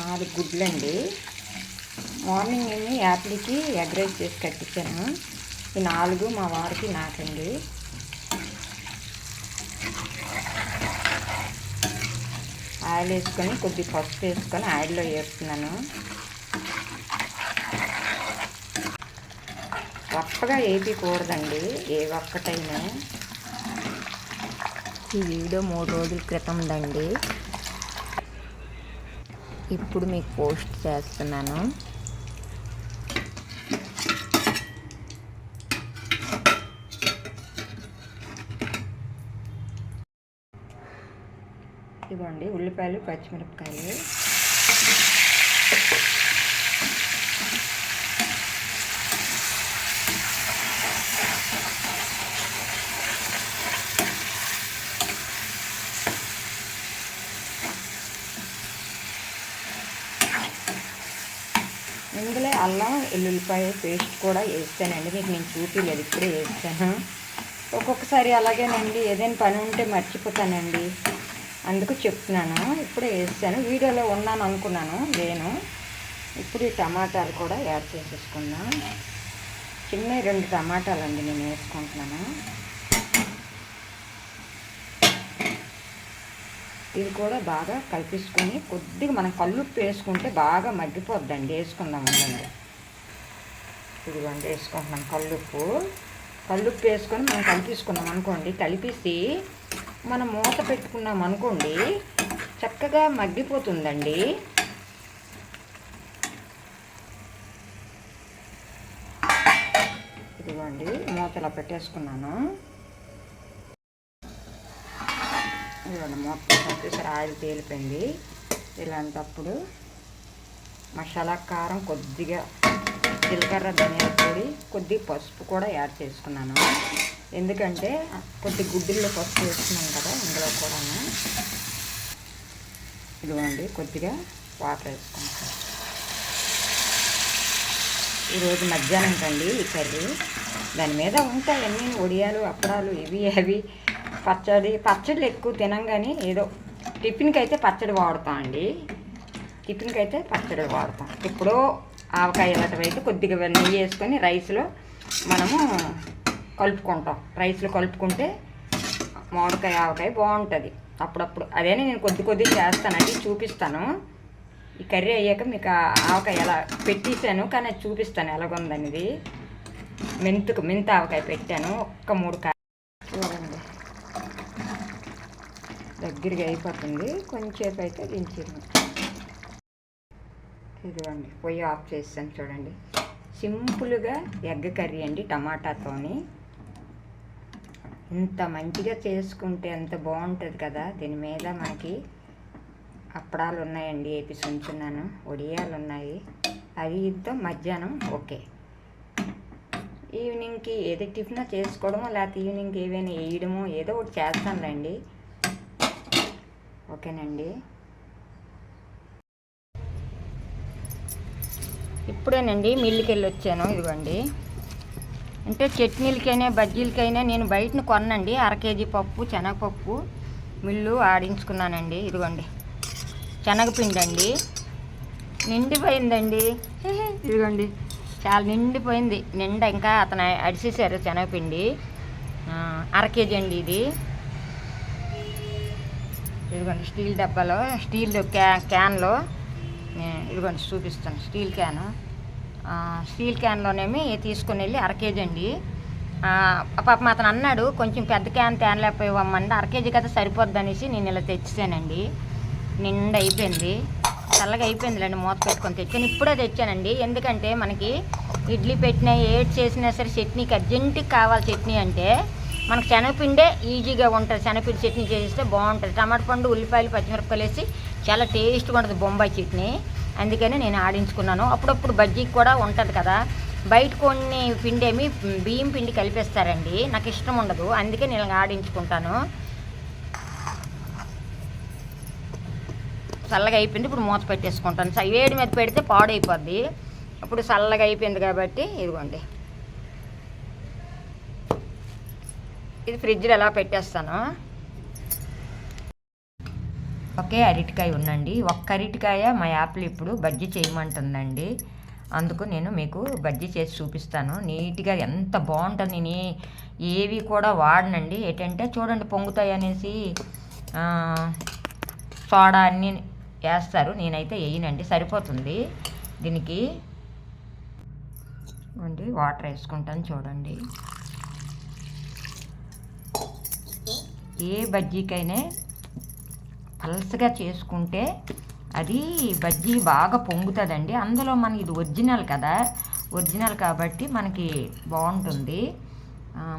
నాలుగు గుడ్లండి. మార్నింగ్ నేను యాపిల్కి egg rice చేసి కట్టించాను. ఈ నాలుగు మా వారికి నాకండి. ఆయిల్ వేసుకొని కొద్ది పసుపు వేసుకొని ఆయిల్లో వేస్తున్నాను ఒక్కగా వేయకూడదండి ఏ ఒక్కటైనా. ఈ వీడియో మూడు రోజుల క్రితం దండి ఇప్పుడు మీకు పోస్ట్ చేస్తున్నాను. ఇదిగోండి ఉల్లిపాయలు పచ్చిమిరపకాయలు. ఇందులో అల్లం ఎల్లుల్లిపాయ పేస్ట్ కూడా వేస్తానండి. మీకు నేను చూపించలేదు ఇప్పుడే వేస్తాను. ఒక్కొక్కసారి అలాగేనండి ఏదైనా పని ఉంటే మర్చిపోతానండి. అందుకు చెప్తున్నాను ఇప్పుడే వేస్తాను. వీడియోలో ఉన్నాను అనుకున్నాను లేను. ఇప్పుడు ఈ టమాటాలు కూడా యాడ్ చేసేసుకున్నాను చిన్న రెండు టమాటాలు అండి నేను వేసుకుంటున్నాను. ఇది కూడా బాగా కలిపించుకొని కొద్దిగా మనం కల్లుప్పు వేసుకుంటే బాగా మగ్గిపోద్దండి. వేసుకుందాం ఇదిగోండి వేసుకుంటున్నాం కల్లుప్పు. కల్లుప్పు వేసుకొని మనం కలిపిసుకున్నాం అనుకోండి కలిపేసి మనం మూత పెట్టుకున్నాం అనుకోండి చక్కగా మగ్గిపోతుందండి. ఇదిగోండి మూతలా పెట్టేసుకున్నాను. ఇదిగోండి మొత్తం వచ్చేసరి ఆయిల్ తేలిపోయింది. ఇలాంటప్పుడు మసాలా కారం కొద్దిగా జీలకర్ర ధనియాల పొడి కొద్దిగా పసుపు కూడా యాడ్ చేసుకున్నాను. ఎందుకంటే కొద్ది గుడ్డుల్లో పసుపు వేసుకున్నాను కదా ఇందులో కూడా ఇదిగోండి కొద్దిగా వాటర్ వేసుకున్నాను. ఈరోజు మధ్యాహ్నం కండి ఈ కర్రీ. దాని మీద ఉంటాయి అన్నీ ఒడియాలు అప్పడాలు ఇవి అవి. పచ్చడి పచ్చళ్ళు ఎక్కువ తినం కానీ ఏదో టిఫిన్కి అయితే పచ్చడి వాడతాం అండి. టిఫిన్కి అయితే పచ్చడి వాడతాం. ఎప్పుడో ఆవకాయ ఇలాంటివి అయితే కొద్దిగా నెయ్యి వేసుకొని రైస్లో మనము కలుపుకుంటాం. రైస్లో కలుపుకుంటే మామిడికాయ ఆవకాయ బాగుంటుంది. అప్పుడప్పుడు అదే నేను కొద్ది కొద్ది చేస్తానండి చూపిస్తాను. ఈ కర్రీ అయ్యాక మీకు ఆవకాయ ఎలా పెట్టేశాను కానీ అది చూపిస్తాను ఎలాగుందనేది. మెంతుకు మెంత ఆవకాయ పెట్టాను ఒక్క మూడు కాయ చూడండి దగ్గరగా అయిపోతుంది. కొంచెంసేపు అయితే దించాను ఇదిగోండి పొయ్యి ఆఫ్ చేస్తాను చూడండి. సింపుల్గా ఎగ్ కర్రీ అండి టమాటాతోని. ఇంత మంచిగా చేసుకుంటే ఎంత బాగుంటుంది కదా. దీని మీద మనకి అప్పడాలు ఉన్నాయండి వేపి ఉంచున్నాను ఒడియాలు ఉన్నాయి. అది ఇద్దాం మధ్యాహ్నం ఓకే. ఈవినింగ్కి ఏదో టిఫిన్ చేసుకోవడమో లేకపోతే ఈవినింగ్కి ఏవైనా వేయడమో ఏదో ఒకటి చేస్తానులేండి. ఓకేనండి. ఇప్పుడేనండి మిల్లుకి వెళ్ళి వచ్చాను ఇదిగోండి. అంటే చట్నీలకైనా బజ్జీలకైనా నేను బయటను కొనండి అర కేజీ పప్పు శనగపప్పు మిల్లు ఆడించుకున్నానండి. ఇదిగోండి. శనగపిండి అండి నిండిపోయిందండి. ఇదిగోండి. చాలా నిండిపోయింది. నిండా ఇంకా అతను అడిసేసారు శనగపిండి. అర కేజీ అండి ఇది. ఇదిగోండి స్టీల్ డబ్బాలో స్టీల్ క్యా క్యాన్లో ఇదిగోండి చూపిస్తాను స్టీల్ క్యాను. స్టీల్ క్యాన్లోనేమి తీసుకుని వెళ్ళి అర కేజీ అండి. పాపం అతను అన్నాడు కొంచెం పెద్ద క్యాన్ తేనలేకపోయామంటే అర కేజీ కదా సరిపోద్ది అనేసి నేను ఇలా తెచ్చానండి నిండా అయిపోయింది. చల్లగా అయిపోయిందిలేండి మూత పెట్టుకొని తెచ్చాను. ఇప్పుడే తెచ్చానండి. ఎందుకంటే మనకి ఇడ్లీ పెట్టినా ఏడ్ చేసినా సరే చట్నీకి అర్జెంటుకి కావాలి చట్నీ అంటే మనకు శనగపిండే ఈజీగా ఉంటుంది. శనగపిండి చట్నీ చేస్తే బాగుంటుంది. టమాటా పండు ఉల్లిపాయలు పచ్చిమిరపకాయలు వేసి చాలా టేస్ట్గా ఉంటుంది బొంబాయి చట్నీ. అందుకని నేను ఆడించుకున్నాను. అప్పుడప్పుడు బజ్జీకి కూడా ఉంటుంది కదా. బయట కొన్ని పిండి ఏమి బియ్యం పిండి కలిపేస్తారండి. నాకు ఇష్టం ఉండదు. అందుకే నేను ఆడించుకుంటాను. చల్లగా అయిపోయింది. ఇప్పుడు మూత పెట్టేసుకుంటాను. వేడి మీద పెడితే పాడైపోద్ది. ఇప్పుడు చల్లగా అయిపోయింది కాబట్టి ఇదిగోండి. ఇది ఫ్రిడ్జ్లో ఎలా పెట్టేస్తాను. ఒకే అరటికాయ ఉందండి. ఒక్క అరటికాయ మా యాప్లు ఇప్పుడు బజ్జీ చేయమంటుందండి. అందుకు నేను మీకు బజ్జీ చేసి చూపిస్తాను. నీట్గా ఎంత బాగుంటుంది. నేను ఏవి కూడా వాడనండి. ఏంటంటే చూడండి పొంగుతాయి అనేసి సోడా అన్నీ వేస్తారు. నేనైతే వేయనండి. సరిపోతుంది. దీనికి అండి వాటర్ వేసుకుంటాను చూడండి. ఏ బజ్జీకైనా పలసగా చేసుకుంటే అది బజ్జీ బాగా పొంగుతుందండి. అందులో మనకి ఇది ఒరిజినల్ కదా ఒరిజినల్ కాబట్టి మనకి బాగుంటుంది.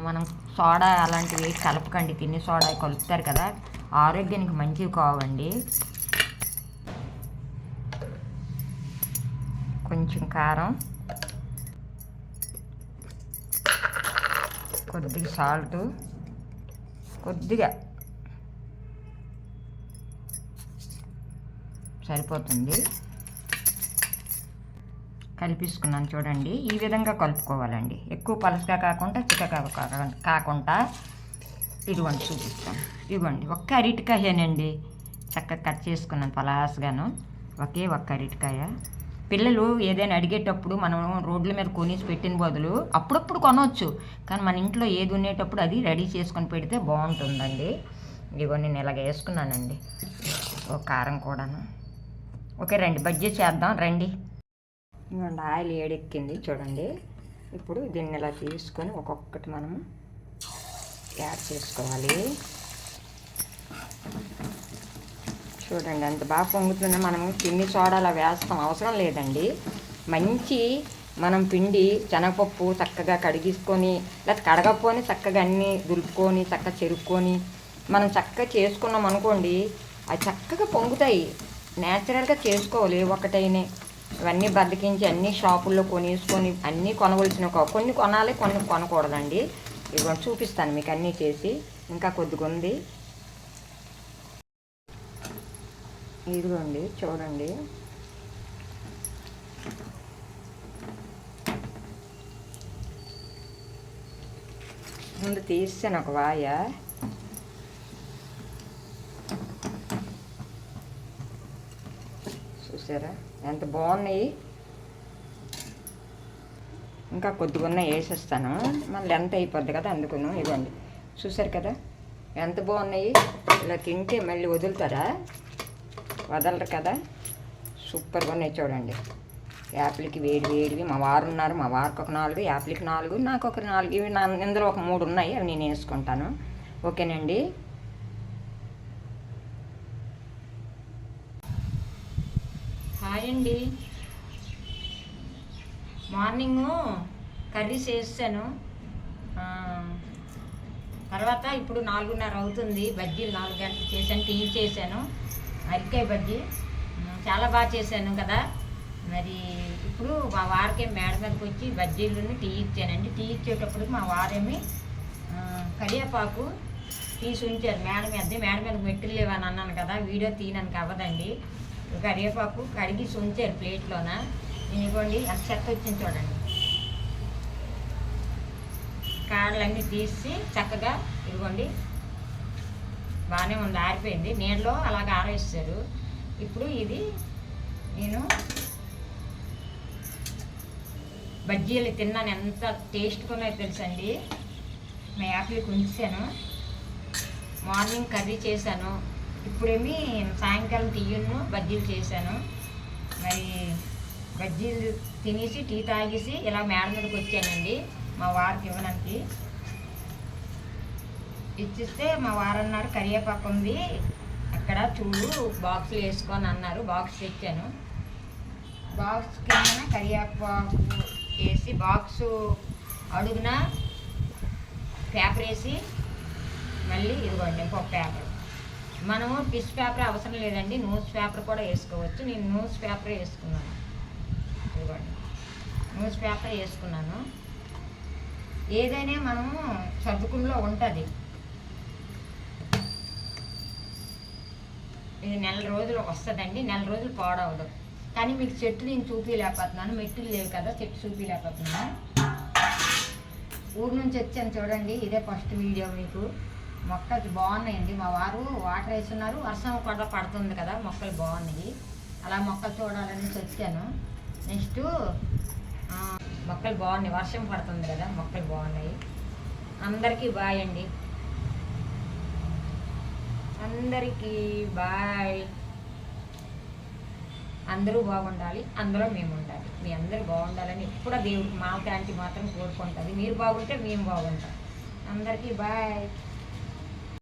మనం సోడా అలాంటివి కలపకండి తిని సోడా కలుపుతారు కదా ఆరోగ్యానికి మంచివి కావండి. కొంచెం కారం కొద్దిగా సాల్ట్ కొద్దిగా. సరిపోతుంది. కలిపిస్తున్నాను చూడండి. ఈ విధంగా కలుపుకోవాలండి. ఎక్కువ పలసగా కాకుండా చిక్కగా కాకుండా- కాకుండా ఇదిగోండి చూపిస్తాను. ఇదిగోండి ఒక్క అరటికాయనండి. చక్కగా కట్ చేసుకున్నాను పలాసగాను. ఒకే ఒక్క అరటికాయ. పిల్లలు ఏదైనా అడిగేటప్పుడు మనం రోడ్ల మీద కొనేసి పెట్టిన బదులు అప్పుడప్పుడు కొనవచ్చు కానీ మన ఇంట్లో ఏది ఉండేటప్పుడు అది రెడీ చేసుకొని పెడితే బాగుంటుందండి. ఇదిగో నేను ఇలాగ వేసుకున్నానండి. ఓ కారం కూడాను. ఓకే రండి. బజ్జీ చేద్దాం. రండి. ఇదిగోండి ఆయిల్ ఏడెక్కింది చూడండి. ఇప్పుడు దీన్ని ఇలా తీసుకొని ఒక్కొక్కటి మనము యాడ్ చేసుకోవాలి. చూడండి ఎంత బాగా పొంగుతుందో మనం పిండి సోడా అలా వేస్తాం. అవసరం లేదండి. మంచి మనం పిండి శనగపప్పు చక్కగా కడిగించుకొని లేకపోతే కడగపోని చక్కగా అన్నీ దులుపుకొని చక్కగా చెరుక్కొని మనం చక్కగా చేసుకున్నాం అనుకోండి అవి చక్కగా పొంగుతాయి. నేచురల్గా చేసుకోవాలి ఒకటైనే. ఇవన్నీ బతికించి అన్ని షాపుల్లో కొనేసుకొని అన్నీ కొనవలసిన కొన్ని కొనాలి కొన్ని కొనకూడదండి. ఇవి చూపిస్తాను మీకు అన్నీ చేసి. ఇంకా కొద్దిగా ఉంది ఇదిగోండి చూడండి. ముందు తీస్తాను ఒక వాయ. చూసారా? ఎంత బాగున్నాయి. ఇంకా కొద్దిగా ఉన్నాయి వేసేస్తాను. మళ్ళీ లెంత్ అయిపోద్ది కదా అందుకును. ఇవ్వండి చూసారు కదా? ఎంత బాగున్నాయి? ఇలా తింటే మళ్ళీ వదులుతారా? వదలరు కదా. సూపర్గా ఉన్నాయి చూడండి. యాపిల్కి వేడి వేడివి. మా వారు ఉన్నారు మా వారికి ఒక నాలుగు యాపిల్కి నాలుగు నాకు ఒక నాలుగు. ఇవి నా ఇందులో ఒక మూడు ఉన్నాయి అవి నేను వేసుకుంటాను. ఓకేనండి. హాయ్ అండి. మార్నింగ్ కర్రీస్ వేసాను. తర్వాత ఇప్పుడు నాలుగున్నర అవుతుంది. బజ్జీలు నాలుగు గంటలు చేశాను టీ చేశాను. అరికాయ బజ్జీ. చాలా బాగా చేశాను కదా. మరి ఇప్పుడు మా వారికే మేడ మీదకి వచ్చి బజ్జీలను టీ ఇచ్చానండి. టీ ఇచ్చేటప్పుడు మా వారేమి కరివేపాకు తీసి ఉంచారు మేడ మీద మేడ మీద మెట్టులు లేవని అన్నాను కదా. వీడియో తీయడానికి అవ్వదండి కరివేపాకు కడిగి ఉంచారు ప్లేట్లోన. నేను ఇవ్వండి ఎంత చెత్త వచ్చింది చూడండి. కాళ్ళన్నీ తీసి చక్కగా ఇదిగోండి బాగానే ఉంది ఆరిపోయింది. నీళ్ళలో అలాగ ఆరేసారు. ఇప్పుడు ఇది నేను బజ్జీలు తిన్నాను. ఎంత టేస్ట్గా తెలుసండి. మా యాపిల్కి ఉంచాను మార్నింగ్ కర్రీ చేశాను. ఇప్పుడేమి సాయంకాలం టీయును బజ్జీలు చేశాను. మరి బజ్జీలు తినేసి టీ తాగేసి ఇలా మేడ మీదకి వచ్చానండి. మా వారికి ఇవ్వడానికి. ఇచ్చిస్తే మా వారు అన్నారు కరివేపాకు ఉంది అక్కడ చూడు బాక్స్లు వేసుకొని అన్నారు. బాక్స్ తెచ్చాను బాక్స్ కింద కరివేపాకు వేసి బాక్స్ అడుగున పేపర్ వేసి మళ్ళీ ఇదిగోండి ఇంకొక పేపర్ మనము టిష్ పేపర్ అవసరం లేదండి. న్యూస్ పేపర్ కూడా వేసుకోవచ్చు. నేను న్యూస్ పేపర్ వేసుకున్నాను. ఇదిగోండి. న్యూస్ పేపర్ వేసుకున్నాను. ఏదైనా మనము సర్దుకుల్లో ఉంటుంది. ఇది నెల రోజులు వస్తుందండి నెల రోజులు పాడవదు. కానీ మీకు చెట్టు నేను చూపించలేకపోతున్నాను మెట్టులు లేవు కదా చెట్టు చూపించలేకపోతున్నాను ఊరు నుంచి వచ్చాను చూడండి ఇదే ఫస్ట్ వీడియో మీకు. మొక్కలు బాగున్నాయండి మా వారు వాటర్ వేస్తున్నారు వర్షం కూడా పడుతుంది కదా మొక్కలు బాగున్నాయి. అలా మొక్కలు చూడాలని వచ్చాను. నెక్స్ట్ మొక్కలు బాగున్నాయి వర్షం పడుతుంది కదా మొక్కలు బాగున్నాయి. అందరికీ బాయ్ అండి. అందరికీ బాయ్. అందరూ బాగుండాలి అందులో మేము ఉండాలి మీ అందరూ బాగుండాలని ఎప్పుడూ దేవుడికి మా క్యాంటీ మాత్రం కోరుకుంటుంది. మీరు బాగుంటే మేము బాగుంటాం. అందరికీ బాయ్.